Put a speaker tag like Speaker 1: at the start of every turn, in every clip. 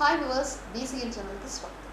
Speaker 1: Hi viewers BCN ఛానల్కి స్వాగతం.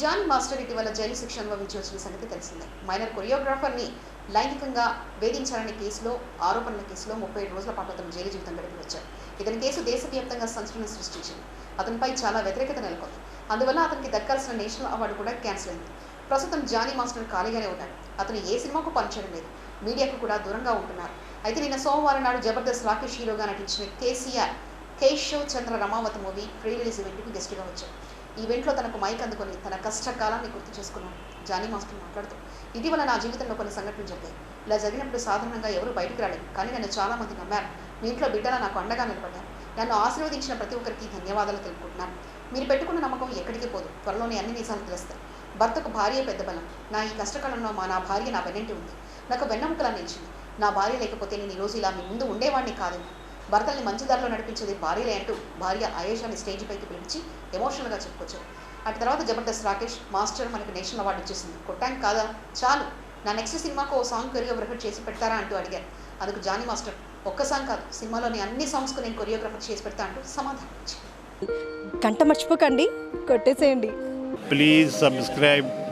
Speaker 1: John master ఇటీవల జైలు శిక్ష అనుభవించి వచ్చిన సంగతి తెలిసిందే. మైనర్ కొరియోగ్రాఫర్ని లైంగికంగా వేధించాలనే కేసులో ఆరోపణల కేసులో ముప్పై ఏడు రోజుల పాటు అతను జైలు జీవితం గడిపి వచ్చారు ఇతని కేసు దేశవ్యాప్తంగా సంచలనం సృష్టించింది. అతనిపై చాలా వ్యతిరేకత నెలకొంది. అందువల్ల అతనికి దక్కాల్సిన నేషనల్ అవార్డు కూడా క్యాన్సిల్ అయింది. ప్రస్తుతం జానీ మాస్టర్ ఖాళీగానే ఉన్నాడు. అతను ఏ సినిమాకు పనిచేయడం లేదు. మీడియాకు కూడా దూరంగా ఉంటున్నారు. అయితే నిన్న సోమవారం నాడు జబర్దస్త్ రాకేష్ హీరోగా నటించిన KCR Keshav Chandra Ramavath movie pre release ఈవెంట్కి గెస్ట్గా వచ్చారు ఈ ఈవెంట్లో తనకు మైక్ అందుకొని తన కష్టకాలాన్ని గుర్తు చేసుకున్నాను జానీ మాస్టర్ మాట్లాడుతూ ఇటీవల నా జీవితంలో కొన్ని సంఘటనలు జరిగాయి. ఇలా జరిగినప్పుడు సాధారణంగా ఎవరు బయటికి రాలేదు. కానీ నన్ను చాలామంది నమ్మారు. మీ ఇంట్లో బిడ్డలా నాకు అండగా నిలబడ్డారు. నన్ను ఆశీర్వదించిన ప్రతి ఒక్కరికి ధన్యవాదాలు తెలుపుకుంటున్నాను. మీరు పెట్టుకున్న నమ్మకం ఎక్కడికి పోదు. త్వరలోనే అన్ని నిజాలు తెలుస్తాయి. భర్తకు భార్య పెద్ద బలం. నా ఈ కష్టకాలంలో మా నా భార్య నా వెన్నంటి ఉంది. నాకు వెన్నముకలా నిలిచింది. నా భార్య లేకపోతే నేను ఈరోజు ఇలా మీ ముందు ఉండేవాడిని కాదేమో భర్తల్ని మంచి దారిలో నడిపించేది భార్యలే అంటూ భార్య ఆయేషాని స్టేజ్ పైకి పిలిపించి ఎమోషనల్గా చెప్పుకొచ్చారు. అటు తర్వాత జబర్దస్త్ రాకేష్ మాస్టర్ మనకు నేషనల్ అవార్డు ఇచ్చేసింది. కొట్టాం కాదా? చాలు. నా నెక్స్ట్ సినిమాకు ఓ సాంగ్ కొరియోగ్రఫర్ చేసి పెడతారా అంటూ అడిగారు. అందుకు జానీ మాస్టర్ ఒక్క సాంగ్ కాదు సినిమాలోని అన్ని సాంగ్స్కు నేను కొరియోగ్రఫర్ చేసి పెడతా అంటూ సమాధానం ఇచ్చారు.
Speaker 2: గంట మర్చిపోకండి కొట్టేసేయండి.
Speaker 3: Please subscribe